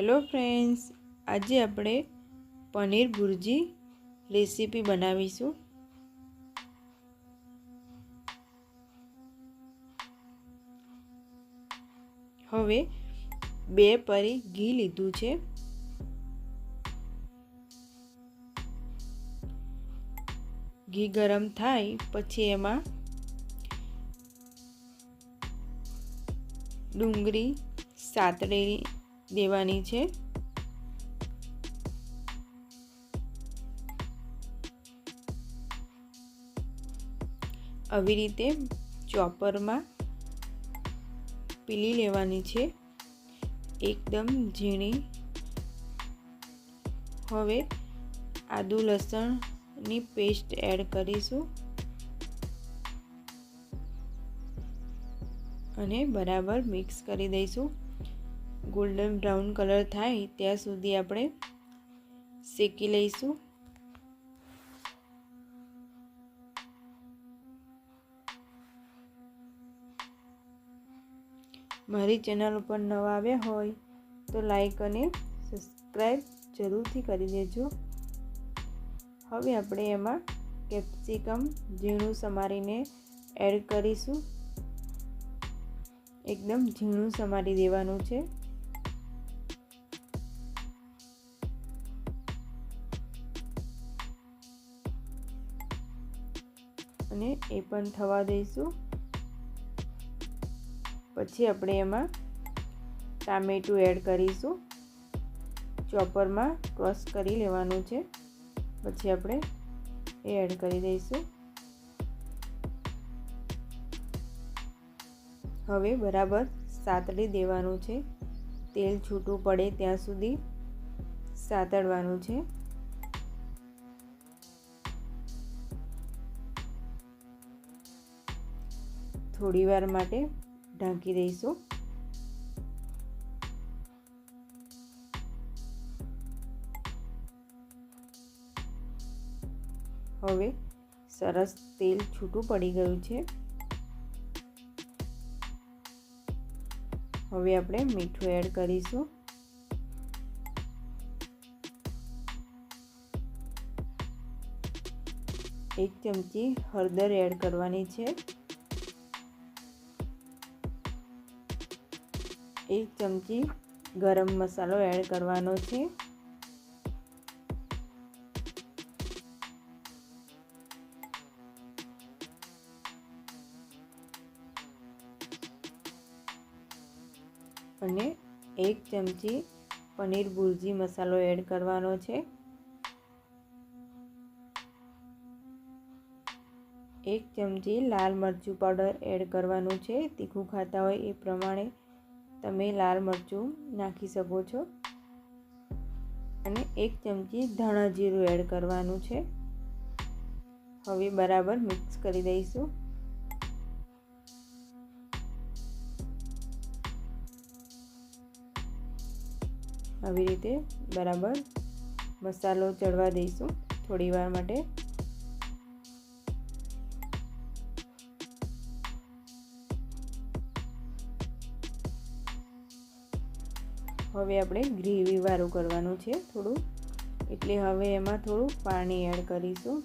Hello friends, આજે આપણે પનીર ભુરજી recipe બનાવીશું. હવે બે પરી ઘી લીધું છે. ઘી ગરમ થાય પછી એમાં ડુંગળી સાતળેલી દેવાની છે. આવી રીતે ચોપરમાં પીલી લેવાની છે. એકદમ ઝીણી. હવે આદુ લસણની પેસ્ટ એડ કરીશું. અને બરાબર મિક્સ કરી દઈશું. ગોલ્ડન બ્રાઉન કલર થાય ત્યાં સુધી આપણે શેકી લઈશું. મારી ચેનલ ઉપર નવા આવ્યા હોય તો લાઈક અને સબસ્ક્રાઈબ જરૂરથી કરી દેજો. હવે આપણે એમાં કેપ્સિકમ ઝીણું સમારીને એડ કરીશું. એકદમ ઝીણું સમારી દેવાનું છે. અને એ પણ થવા દઈશું. પછી આપણે એમાં ટામેટું એડ કરીશું. ચોપરમાં ક્રોસ કરી લેવાનું છે. પછી આપણે એ એડ કરી દઈશું. હવે બરાબર સાતડી દેવાનું છે. તેલ છૂટું પડે ત્યાં સુધી સાતડવાનું છે. થોડી વાર માટે ઢાંકી દઈશું. હવે સરસ તેલ છૂટું પડી ગયું છે. હવે આપણે મીઠું એડ કરીશું. એક ચમચી હળદર એડ કરવાની છે. એક ચમચી ગરમ મસાલો એડ કરવાનો છે. અને એક ચમચી પનીર ભુરજી મસાલો એડ કરવાનો છે. એક ચમચી લાલ મરચું પાવડર એડ કરવાનું છે. તીખું ખાતા હોય એ પ્રમાણે તમે લાલ મરચું નાખી શકો છો. અને એક ચમચી ધાણા જીરું એડ કરવાનું છે. હવે બરાબર મિક્સ કરી દઈશું. આવી રીતે બરાબર મસાલો ચડવા દઈશું થોડી વાર માટે. હવે આપણે ગ્રેવી વાળું કરવાનું છે થોડું. એટલે હવે એમાં થોડું પાણી એડ કરીશું.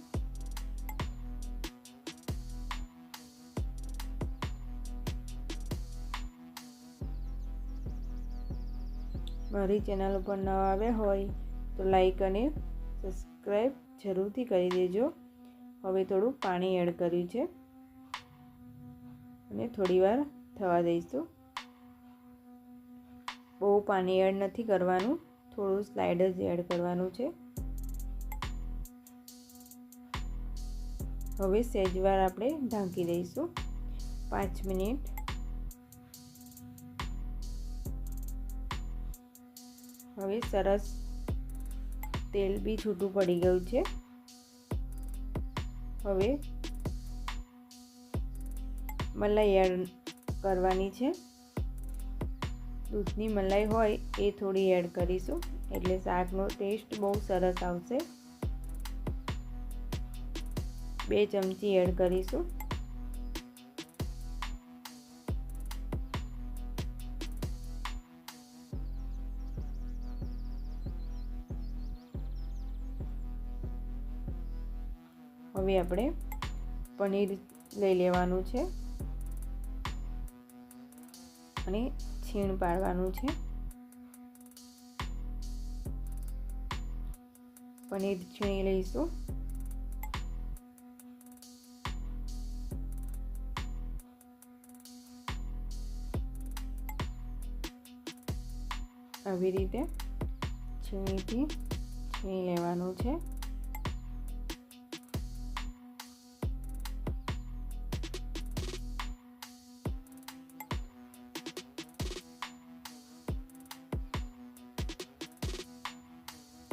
મારી ચેનલ ઉપર ન આવ્યા હોય તો લાઈક અને સબસ્ક્રાઈબ જરૂરથી કરી દેજો. હવે થોડું પાણી એડ કર્યું છે. અને થોડી વાર થવા દઈશું. બહુ પાણી એડ નથી કરવાનું. થોડું સ્લાઇડ જ એડ કરવાનું છે. હવે સેજવાર આપણે ઢાંકી દઈશું. પાંચ મિનિટ. હવે સરસ તેલ બી છૂટું પડી ગયું છે. હવે મલાઈ એડ કરવાની છે. દૂધની મલાઈ હોય એ થોડી એડ કરીશું. એટલે શાકનો ટેસ્ટ બહુ સરસ આવશે. બે ચમચી એડ કરીશું. હવે આપણે પનીર લઈ લેવાનું છે. અને છીણ પાડવાનું છે. પનીર છીણી લઈશું. આવી રીતે છીણીથી છીણી લેવાનું છે.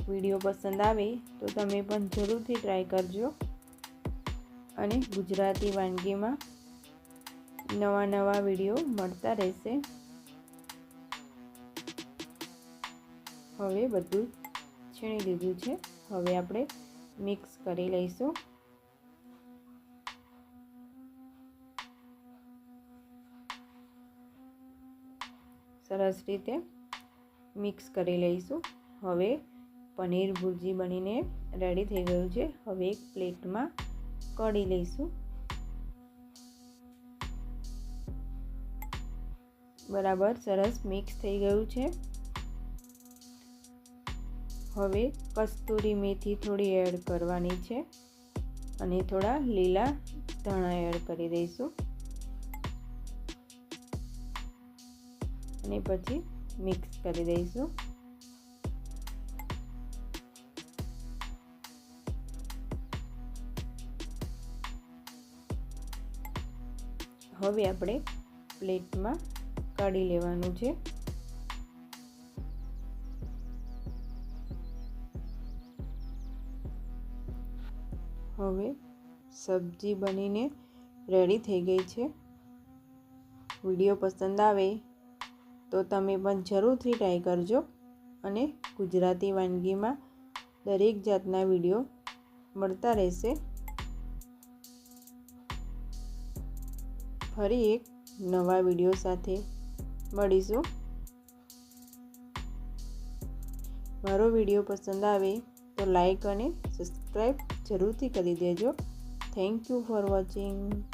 વીડિયો પસંદ આવે તો તમે પણ જરૂરથી ટ્રાય કરજો. અને ગુજરાતી વાનગીમાં નવા નવા વીડિયો મળતા રહેશે. હવે બધું છીણી લીધું છે. હવે આપણે મિક્સ કરી લઈશું. સરસ રીતે મિક્સ કરી લઈશું. હવે પનીર ભુરજી બનીને રેડી થઈ ગયું છે. હવે એક પ્લેટમાં કઢી લઈશું. બરાબર, સરસ મિક્સ થઈ ગયું છે. હવે કસ્તુરી મેથી થોડી એડ કરવાની છે અને થોડા લીલા ધાણા એડ કરી દઈશું. અને પછી મિક્સ કરી દઈશું. હવે આપણે પ્લેટમાં કાઢી લેવાનું છે. હવે સબ્જી બનીને રેડી થઈ ગઈ છે. વીડિયો પસંદ આવે તો તમે પણ જરૂરથી ટ્રાય કરજો અને ગુજરાતી વાનગીમાં દરેક જાતના વીડિયો મળતા રહેશે. ફરી એક નવા વીડિયો સાથે મળીશું. મારો વીડિયો પસંદ આવે તો લાઈક અને સબસ્ક્રાઈબ જરૂરથી કરી દેજો. Thank you for watching.